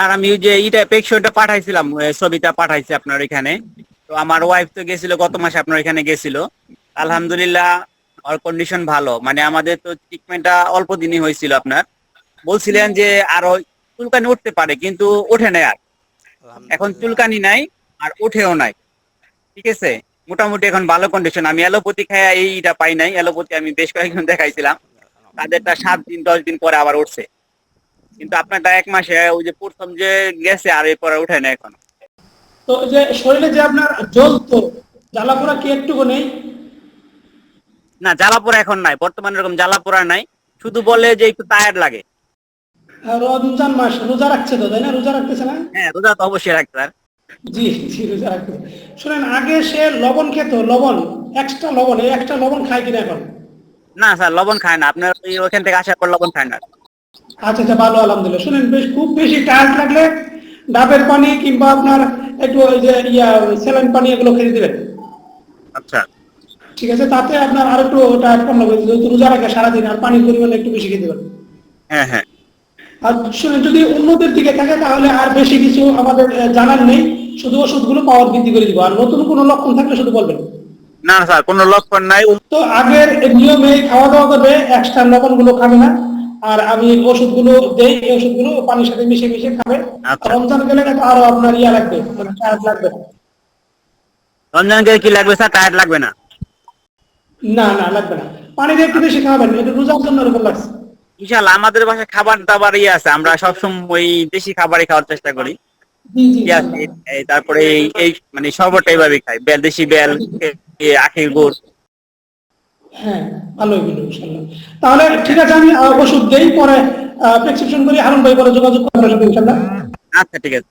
Sir আমি ওই যে ইটা পেকশোটা পাঠাইছিলাম ছবিটা পাঠাইছি আপনার এখানে তো আমার ওয়াইফ তো গেছিল গত মাসে আপনার এখানে গেছিল। আলহামদুলিল্লাহ ওর কন্ডিশন ভালো। মানে আমাদের তো ট্রিটমেন্টটা অল্প দিনই হয়েছিল আপনার। বলছিলেন যে আরও চুলকানি উঠতে পারে কিন্তু ওঠে না আর। এখন চুলকানি নাই আর ওঠেও নাই। ঠিক আছে? মোটামুটি এখন ভালো কন্ডিশন আমি অ্যালোপ্যাথি খায়া এইটা পাই নাই। অ্যালোপ্যাথি আমি বেশ কয়েকজন দেখাইছিলাম। তাদেরটা সাত দিন দশ দিন পরে আবার উঠছে। কিন্তু আপনারটা এক মাসে ওই যে প্রথম যে গেছে আর এরপরে উঠে না এখন। তো যে শরীরে যে আপনার জ্বলতো জ্বালাপোড়া কি একটুকু নেই? না জ্বালাপোড়া এখন নাই বর্তমানে এরকম জ্বালাপোড়া নাই শুধু বলে যে একটু টায়ার্ড লাগে। আর রমজান মাস রোজা রাখছে তো তাই না? রোজা রাখতেছে না? হ্যাঁ রোজা তো অবশ্যই রাখতে স্যার জি জি রোজা রাখতে শুনেন আগে সে লবণ খেত লবণ এক্সট্রা লবণ এই এক্সট্রা লবণ খায় কিনা এখন? না স্যার লবণ খায় না। আপনার ওই ওখান থেকে আসার পর লবণ খায় না। আচ্ছা আচ্ছা ভালো আলহামদুলিল্লাহ। শুনেন বেশ খুব বেশি টায়ার্ড লাগলে ডাবের পানি কিংবা আপনার একটু ওই যে ইয়া স্যালাইন পানি এগুলো খেতে দিবেন। আচ্ছা। ঠিক আছে তাতে আপনার আর একটু টায়ার্ড কম লাগবে যেহেতু রোজা রাখে সারাদিন আর পানির পরিমাণ একটু বেশি খেতে পারেন। হ্যাঁ হ্যাঁ। আর শুনেন যদি অন্যদের দিকে থাকে তাহলে আর বেশি কিছু আমাদের জানার নেই। শুধু ওষুধগুলো পাওয়ার বৃদ্ধি করে দিব। আর নতুন কোনো লক্ষণ থাকলে শুধু বলবেন। না স্যার কোনো লক্ষণ নাই। তো আগের নিয়মে খাওয়া দাওয়া করবে এক্সট্রা লবণগুলো খাবে না। আর আমি ওষুধগুলো দেই এই ওষুধগুলো পানির সাথে মিশে মিশে খাবে। আচ্ছা। রমজান গেলে কিন্তু আরও আপনার ইয়া লাগবে মানে টায়ার্ড লাগবে। না। রমজানকে কি লাগবে স্যার টায়ার্ড লাগবে না? না না লাগবে না। একটু বেশি খাবেন এটা রোজার জন্য এরকম লাগছে। আমাদের বাসায় খাবার দাবার ইয়ে আছে আমরা সবসময় ওই দেশি খাবারই খাওয়ার চেষ্টা করি। তারপরে এই এই মানে সর্বটা এইভাবে খাই বেল দেশি বেল আখের গুড়। হ্যাঁ ভালো হইল ইনশাল্লাহ তাহলে ঠিক আছে, আমি ওষুধ দেই, পরে প্রেসক্রিপশন করি। হারুন ভাই পরে যোগাযোগ করবেন ইনশাল্লাহ আচ্ছা ঠিক আছে।